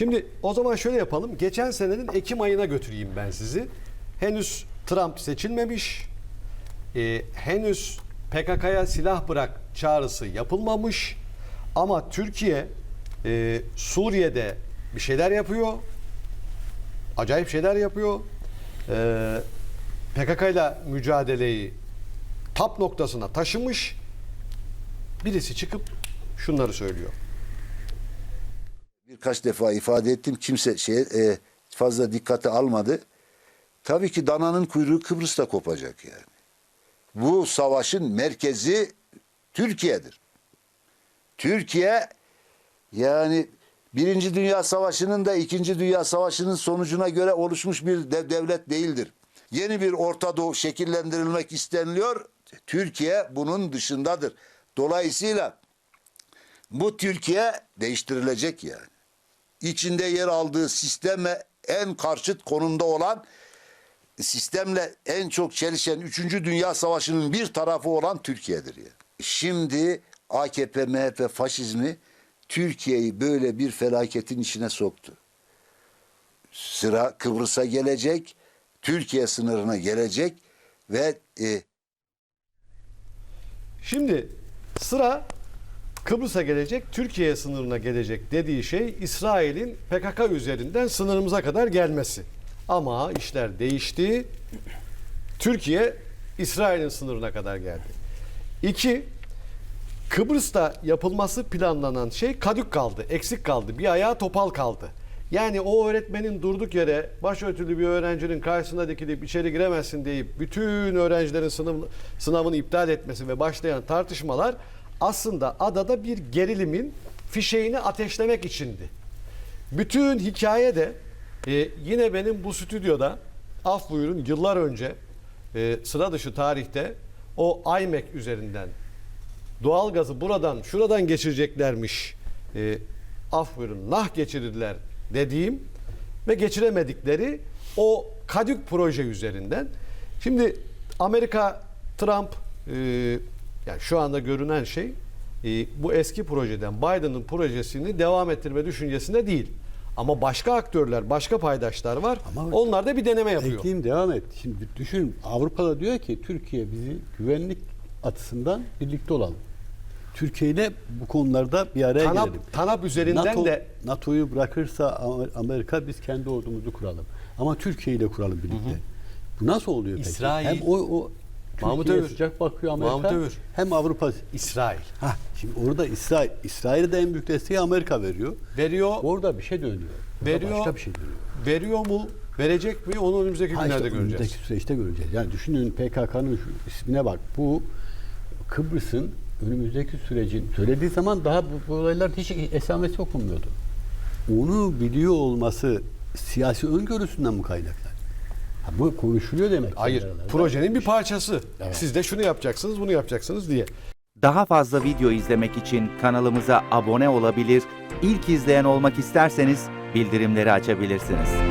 Şimdi o zaman şöyle yapalım. Geçen senenin Ekim ayına götüreyim ben sizi. Henüz Trump seçilmemiş. Ee, henüz PKK'ya silah bırak çağrısı yapılmamış. Ama Türkiye e, Suriye'de bir şeyler yapıyor. Acayip şeyler yapıyor. Ee, PKK ile mücadeleyi tap noktasına taşımış. Birisi çıkıp şunları söylüyor. Birkaç defa ifade ettim. Kimse şey e, fazla dikkate almadı. Tabii ki dananın kuyruğu Kıbrıs'ta kopacak yani. Bu savaşın merkezi Türkiye'dir. Türkiye yani Birinci Dünya Savaşı'nın da İkinci Dünya Savaşı'nın sonucuna göre oluşmuş bir de- devlet değildir. Yeni bir Orta Doğu şekillendirilmek isteniliyor. Türkiye bunun dışındadır. Dolayısıyla bu Türkiye değiştirilecek yani. İçinde yer aldığı sisteme en karşıt konumda olan sistemle en çok çelişen 3. Dünya Savaşı'nın bir tarafı olan Türkiye'dir yani. Şimdi AKP, MHP faşizmi Türkiye'yi böyle bir felaketin içine soktu. Sıra Kıbrıs'a gelecek, Türkiye sınırına gelecek ve e, Şimdi sıra Kıbrıs'a gelecek, Türkiye sınırına gelecek dediği şey İsrail'in PKK üzerinden sınırımıza kadar gelmesi. Ama işler değişti. Türkiye İsrail'in sınırına kadar geldi. İki, Kıbrıs'ta yapılması planlanan şey kadük kaldı, eksik kaldı. Bir ayağı topal kaldı. Yani o öğretmenin durduk yere başörtülü bir öğrencinin karşısına dikilip içeri giremezsin deyip bütün öğrencilerin sınav, sınavını iptal etmesi ve başlayan tartışmalar aslında adada bir gerilimin fişeğini ateşlemek içindi. Bütün hikaye de e, yine benim bu stüdyoda af buyurun yıllar önce e, sıra dışı tarihte o iMac üzerinden doğalgazı buradan şuradan geçireceklermiş e, af buyurun nah geçirirler dediğim ve geçiremedikleri o kadük proje üzerinden. Şimdi Amerika Trump e, yani şu anda görünen şey e, bu eski projeden Biden'ın projesini devam ettirme düşüncesinde değil. Ama başka aktörler, başka paydaşlar var. Ama- Onlar da bir deneme yapıyor. Ekleyeyim devam et. Şimdi düşün Avrupa'da diyor ki Türkiye bizi güvenlik açısından birlikte olalım. Türkiye ile bu konularda bir araya TANAP, gelelim. TANAP üzerinden NATO, de NATO'yu bırakırsa Amer- Amerika biz kendi ordumuzu kuralım. Ama Türkiye ile kuralım birlikte. Bu nasıl oluyor peki? İsrail. Hem o, o Mahmut Övür. sıcak bakıyor Amerika. Mahmut Övür. Hem Avrupa. İsrail Ha, şimdi orada İsrail, İsrail'e de en büyük desteği Amerika veriyor. veriyor. Orada bir şey dönüyor. Orada Veriyor. Başka bir şey dönüyor. Veriyor mu? Verecek mi? Onu önümüzdeki Ha günlerde işte göreceğiz. önümüzdeki süreçte göreceğiz. Yani düşünün PKK'nın ismine bak. Bu Kıbrıs'ın önümüzdeki sürecin söylediği zaman daha bu, bu olaylar hiç esamesi okunmuyordu. Onu biliyor olması siyasi öngörüsünden mi kaynaklar? Bu konuşuluyor demek. Hayır, projenin bir parçası. Evet. Siz de şunu yapacaksınız, bunu yapacaksınız diye. Daha fazla video izlemek için kanalımıza abone olabilir, ilk izleyen olmak isterseniz bildirimleri açabilirsiniz.